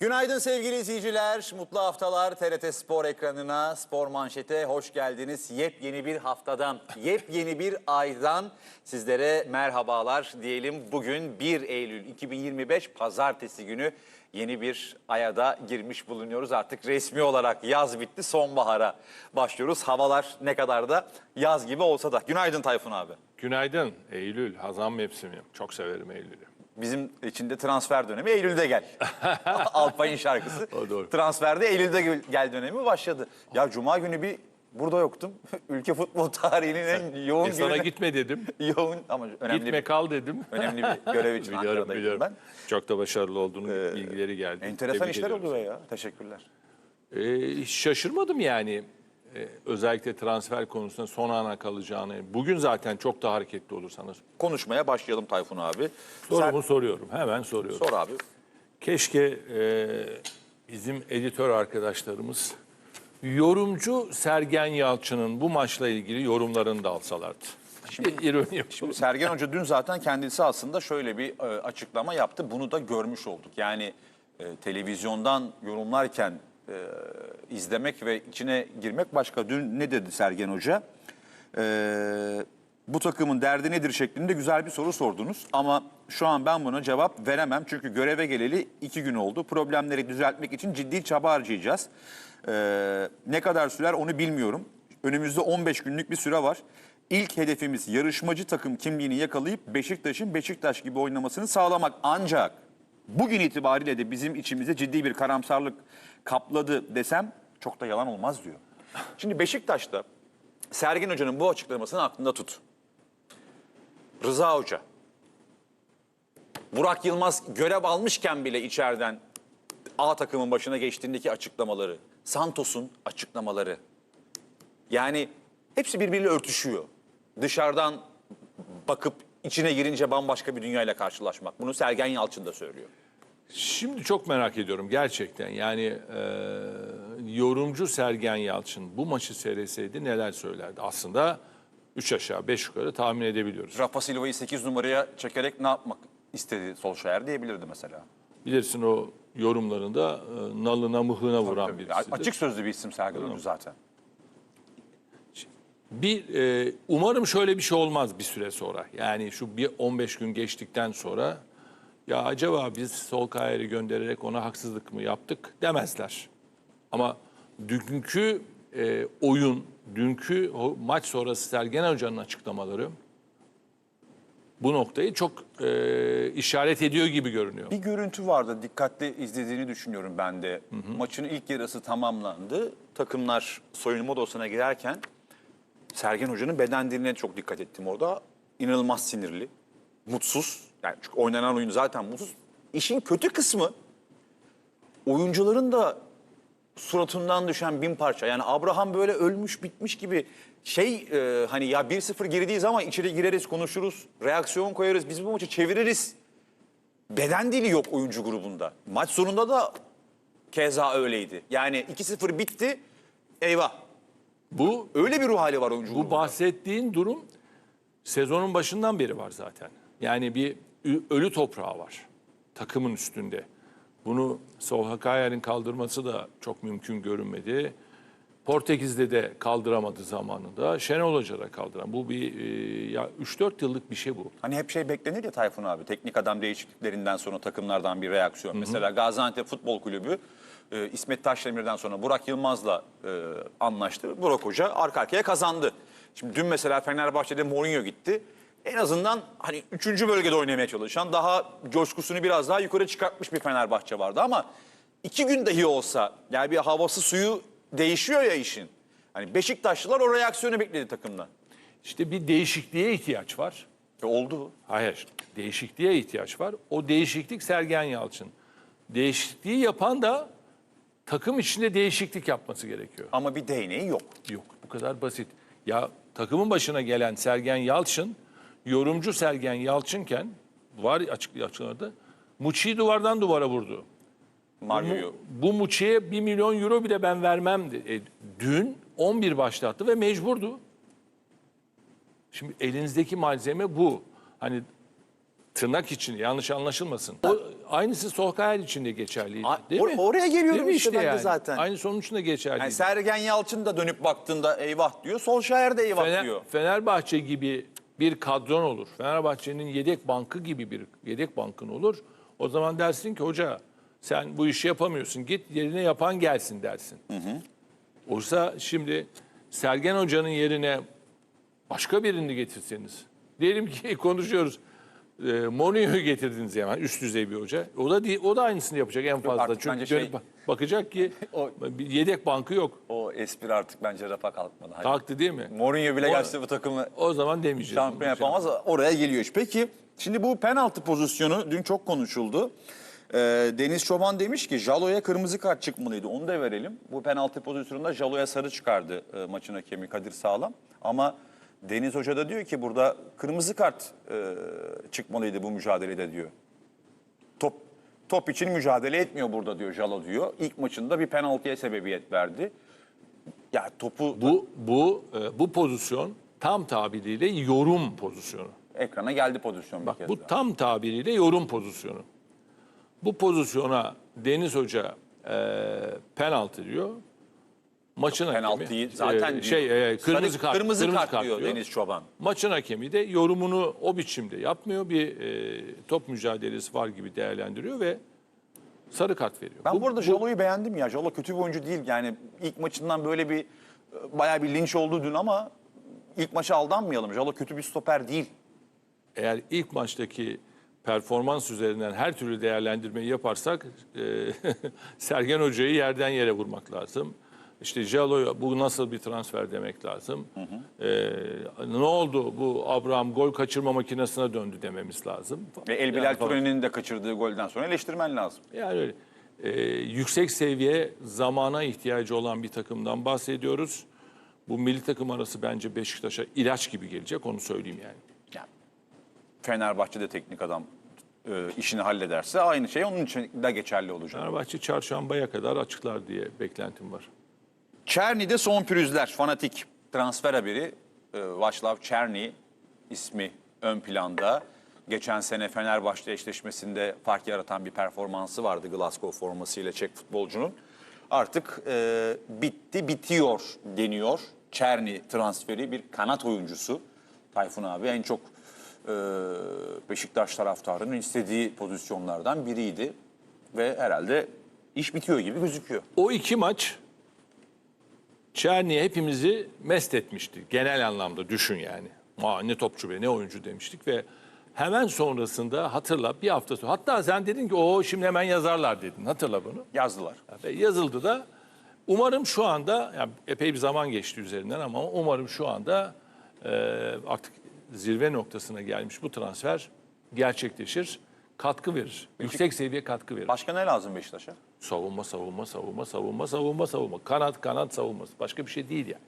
Günaydın sevgili izleyiciler. Mutlu haftalar TRT Spor ekranına, Spor Manşet'e hoş geldiniz. Yepyeni bir haftadan, yepyeni bir aydan sizlere merhabalar diyelim. Bugün 1 Eylül 2025 Pazartesi günü yeni bir aya da girmiş bulunuyoruz. Artık resmi olarak yaz bitti, sonbahara başlıyoruz. Havalar ne kadar da yaz gibi olsa da. Günaydın Tayfun abi. Günaydın. Eylül, hazan mevsimi. Çok severim Eylül'ü. Bizim içinde transfer dönemi Eylül'de gel. Alpay'ın şarkısı. O doğru. Transferde Eylül'de gel- dönemi başladı. Ya Cuma günü bir burada yoktum. Ülke futbol tarihinin en yoğun E sana günü. gitme dedim. yoğun ama önemli Gitme bir, kal dedim. önemli bir görev için biliyorum biliyorum. ben. Çok da başarılı olduğunu bilgileri geldi. Enteresan Tebrik işler oluyor ya. Teşekkürler. Ee, şaşırmadım yani. Ee, özellikle transfer konusunda son ana kalacağını. Bugün zaten çok daha hareketli olursanız. Konuşmaya başlayalım Tayfun abi. Sorumu soruyorum. Hemen soruyorum. Sor abi. Keşke e, bizim editör arkadaşlarımız yorumcu Sergen Yalçın'ın bu maçla ilgili yorumlarını da alsalardı. İroni yok. Sergen Hoca dün zaten kendisi aslında şöyle bir e, açıklama yaptı. Bunu da görmüş olduk. Yani e, televizyondan yorumlarken e, izlemek ve içine girmek başka. Dün ne dedi Sergen Hoca? E, bu takımın derdi nedir şeklinde güzel bir soru sordunuz. Ama şu an ben buna cevap veremem. Çünkü göreve geleli iki gün oldu. Problemleri düzeltmek için ciddi çaba harcayacağız. E, ne kadar sürer onu bilmiyorum. Önümüzde 15 günlük bir süre var. İlk hedefimiz yarışmacı takım kimliğini yakalayıp Beşiktaş'ın Beşiktaş gibi oynamasını sağlamak. Ancak bugün itibariyle de bizim içimize ciddi bir karamsarlık kapladı desem çok da yalan olmaz diyor. Şimdi Beşiktaş'ta Sergen Hoca'nın bu açıklamasını aklında tut. Rıza Hoca, Burak Yılmaz görev almışken bile içeriden A takımın başına geçtiğindeki açıklamaları, Santos'un açıklamaları, yani hepsi birbiriyle örtüşüyor. Dışarıdan bakıp içine girince bambaşka bir dünyayla karşılaşmak. Bunu Sergen Yalçın da söylüyor. Şimdi çok merak ediyorum gerçekten. Yani e, yorumcu Sergen Yalçın bu maçı seyretseydi neler söylerdi? Aslında 3 aşağı 5 yukarı tahmin edebiliyoruz. Rafa Silva'yı 8 numaraya çekerek ne yapmak istedi Solskjaer diyebilirdi mesela. Bilirsin o yorumlarında e, nalına mıhına vuran Tabii. birisidir. Açık sözlü bir isim Sergen Hoca zaten. Bir e, umarım şöyle bir şey olmaz bir süre sonra. Yani şu bir 15 gün geçtikten sonra ya acaba biz Solskjaer'i göndererek ona haksızlık mı yaptık demezler. Ama dünkü e, oyun, dünkü maç sonrası Sergen Hoca'nın açıklamaları bu noktayı çok e, işaret ediyor gibi görünüyor. Bir görüntü vardı dikkatli izlediğini düşünüyorum ben de. Maçın ilk yarısı tamamlandı. Takımlar soyunma odasına girerken Sergen Hoca'nın beden diline çok dikkat ettim orada. İnanılmaz sinirli, mutsuz. Yani çünkü oynanan oyun zaten mutsuz. İşin kötü kısmı oyuncuların da suratından düşen bin parça. Yani Abraham böyle ölmüş bitmiş gibi şey e, hani ya 1-0 gerideyiz ama içeri gireriz konuşuruz. Reaksiyon koyarız. Biz bu maçı çeviririz. Beden dili yok oyuncu grubunda. Maç sonunda da keza öyleydi. Yani 2-0 bitti. Eyvah. Bu Öyle bir ruh hali var oyuncu Bu bahsettiğin durum sezonun başından beri var zaten. Yani bir ölü toprağı var takımın üstünde. Bunu Solskjaer'in kaldırması da çok mümkün görünmedi. Portekiz'de de kaldıramadı zamanında. Şenol Hoca da kaldıran. Bu bir e, ya 3-4 yıllık bir şey bu. Hani hep şey beklenir ya Tayfun abi. Teknik adam değişikliklerinden sonra takımlardan bir reaksiyon. Mesela Gaziantep Futbol Kulübü e, İsmet Taşdemir'den sonra Burak Yılmaz'la e, anlaştı. Burak Hoca arka arkaya kazandı. Şimdi dün mesela Fenerbahçe'de Mourinho gitti. En azından hani üçüncü bölgede oynamaya çalışan daha coşkusunu biraz daha yukarı çıkartmış bir Fenerbahçe vardı ama iki gün dahi olsa yani bir havası suyu değişiyor ya işin. Hani Beşiktaşlılar o reaksiyonu bekledi takımdan. İşte bir değişikliğe ihtiyaç var. E oldu. Hayır, değişikliğe ihtiyaç var. O değişiklik Sergen Yalçın. Değişikliği yapan da takım içinde değişiklik yapması gerekiyor. Ama bir değneği yok. Yok, bu kadar basit. Ya takımın başına gelen Sergen Yalçın, yorumcu Sergen Yalçınken var açık açıkladı. Muçi'yi duvardan duvara vurdu. Mario'yu. Bu Muçi'ye 1 milyon euro bile ben vermem. E, dün 11 başlattı ve mecburdu. Şimdi elinizdeki malzeme bu. Hani tırnak için yanlış anlaşılmasın. O aynısı Solskjaer için de geçerliydi. A- değil or- mi? oraya geliyorum Değil mi işte ben de zaten. Aynı sonuç da geçerliydi. Yani Sergen Yalçın da dönüp baktığında eyvah diyor. Solskjaer de eyvah Fener- diyor. Fenerbahçe gibi bir kadron olur. Fenerbahçe'nin yedek bankı gibi bir yedek bankın olur. O zaman dersin ki hoca sen bu işi yapamıyorsun. Git yerine yapan gelsin dersin. Oysa şimdi Sergen Hoca'nın yerine başka birini getirseniz. Diyelim ki konuşuyoruz. E, Mourinho'yu getirdiniz hemen üst düzey bir hoca. O da değil, o da aynısını yapacak en fazla. artık Çünkü bence dönüp şey- bakacak ki O- bir yedek bankı yok. O espri artık bence rafa kalkmadı. Hadi. Kalktı değil mi? Mourinho bile gelse bu takımla O zaman demeyeceğiz. şampiyon yapamaz. Oraya geliyor iş. Peki şimdi bu penaltı pozisyonu dün çok konuşuldu. Ee, Deniz Çoban demiş ki Jalo'ya kırmızı kart çıkmalıydı. Onu da verelim. Bu penaltı pozisyonunda Jalo'ya sarı çıkardı e, maçın hakemi Kadir Sağlam. Ama Deniz Hoca da diyor ki burada kırmızı kart e, çıkmalıydı bu mücadelede diyor. Top top için mücadele etmiyor burada diyor Jalo diyor. İlk maçında bir penaltıya sebebiyet verdi. Ya topu Bu bu e, bu pozisyon tam tabiriyle yorum pozisyonu. ekrana geldi pozisyon bir Bak kez bu daha. tam tabiriyle yorum pozisyonu. Bu pozisyona Deniz Hoca e, penaltı diyor. Maçın hakemi penaltıyı zaten e, şey e, kırmızı sarı- kart kırmızı, kart, diyor, Deniz Çoban. Maçın hakemi de yorumunu o biçimde yapmıyor. Bir e, top mücadelesi var gibi değerlendiriyor ve sarı kart veriyor. Ben Bu- bu, arada Jalo'yu beğendim ya. Jalo kötü bir oyuncu değil. Yani ilk maçından böyle bir bayağı bir linç oldu dün ama ilk maça aldanmayalım. Jalo kötü bir stoper değil. eğer ilk maçtaki performans üzerinden her türlü değerlendirmeyi yaparsak e, Sergen Hoca'yı yerden yere vurmak lazım. İşte Jalo'ya bu nasıl bir transfer demek lazım. E, ne oldu bu Abraham gol kaçırma makinesine döndü dememiz lazım. Ve El Bilal Yani. Ture'nin de kaçırdığı golden sonra eleştirmen lazım. Yani öyle. E, yüksek seviye zamana ihtiyacı olan bir takımdan bahsediyoruz. Bu milli takım arası bence Beşiktaş'a ilaç gibi gelecek onu söyleyeyim yani. Yani Fenerbahçe'de teknik adam e, işini hallederse aynı şey onun için de geçerli olacak. Fenerbahçe çarşambaya kadar açıklar diye beklentim var. Çerni'de son pürüzler, fanatik transfer haberi. E, Václav Çerni ismi ön planda. Geçen sene Fenerbahçe eşleşmesinde fark yaratan bir performansı vardı Glasgow formasıyla Çek futbolcunun. Artık e, bitti, bitiyor deniyor. Çerni transferi bir kanat oyuncusu. Tayfun abi en çok e, Beşiktaş taraftarının istediği pozisyonlardan biriydi. Ve herhalde iş bitiyor gibi gözüküyor. O iki maç Çerni'ye hepimizi mest etmişti. Genel anlamda düşün yani. Aa, ne topçu be ne oyuncu demiştik ve hemen sonrasında hatırla bir hafta sonra. Hatta sen dedin ki o şimdi hemen yazarlar dedin. Hatırla bunu. Yazdılar. Ve yazıldı da umarım şu anda yani epey bir zaman geçti üzerinden ama umarım şu anda e, artık zirve noktasına gelmiş bu transfer gerçekleşir. Katkı verir. Yüksek seviye katkı verir. Başka ne lazım Beşiktaş'a? Savunma, savunma, savunma, savunma, savunma, savunma. Kanat, kanat savunması. Başka bir şey değil yani.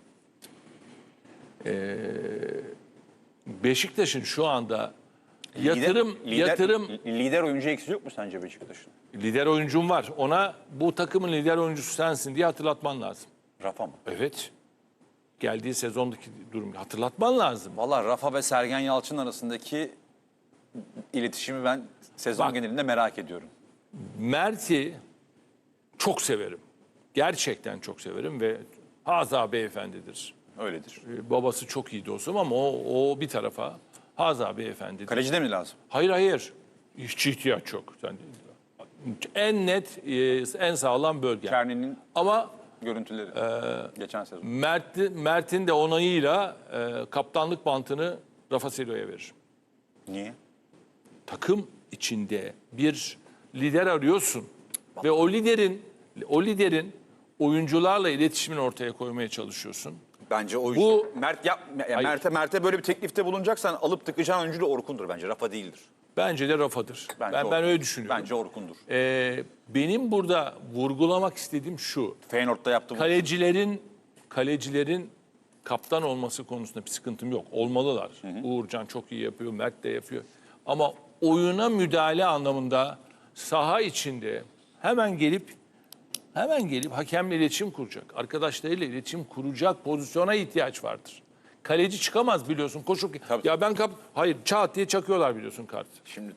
Ee, Beşiktaş'ın şu anda yatırım, lider, yatırım lider oyuncu eksiği yok mu sence Beşiktaş'ın? lider oyuncum var. Ona bu takımın lider oyuncusu sensin diye hatırlatman lazım. Rafa mı? Evet. Geldiği sezondaki durum hatırlatman lazım. Valla Rafa ve Sergen Yalçın arasındaki iletişimi ben sezon Bak. genelinde merak ediyorum. Mert'i çok severim. Gerçekten çok severim ve haza beyefendidir. Öyledir. Ee, Babası çok iyi dostum ama o, o bir tarafa Haza beyefendi. Kaleci de mi lazım? Hayır hayır. Hiç ihtiyaç yok. Sen, en net, e, en sağlam bölge. Çerni'nin Ama görüntüleri. Geçen sezon. Mert'in Mert'in de onayıyla e, kaptanlık bantını Rafa Silva'ya verir. Niye? Takım içinde bir lider arıyorsun ve o liderin o liderin oyuncularla iletişimini ortaya koymaya çalışıyorsun. Bence o Bu- Mert ya. Mert'e Mert'e böyle bir teklifte bulunacaksan alıp tıkacağın oyuncu da Orkun'dur bence. Rafa değildir. Bence de Rafa'dır. Bence ben Orkun. ben öyle düşünüyorum. Bence Orkun'dur. Ee, benim burada vurgulamak istediğim şu. Feyenoord'da yaptı. Kalecilerin kalecilerin kaptan olması konusunda bir sıkıntım yok. Olmalılar. Uğurcan çok iyi yapıyor, Mert de yapıyor. Ama oyuna müdahale anlamında saha içinde hemen gelip hemen gelip hakemle iletişim kuracak. Arkadaşlarıyla iletişim kuracak pozisyona ihtiyaç vardır. Kaleci çıkamaz biliyorsun koşup Tabii. ya ben kap hayır çat diye çakıyorlar biliyorsun kartı. Şimdi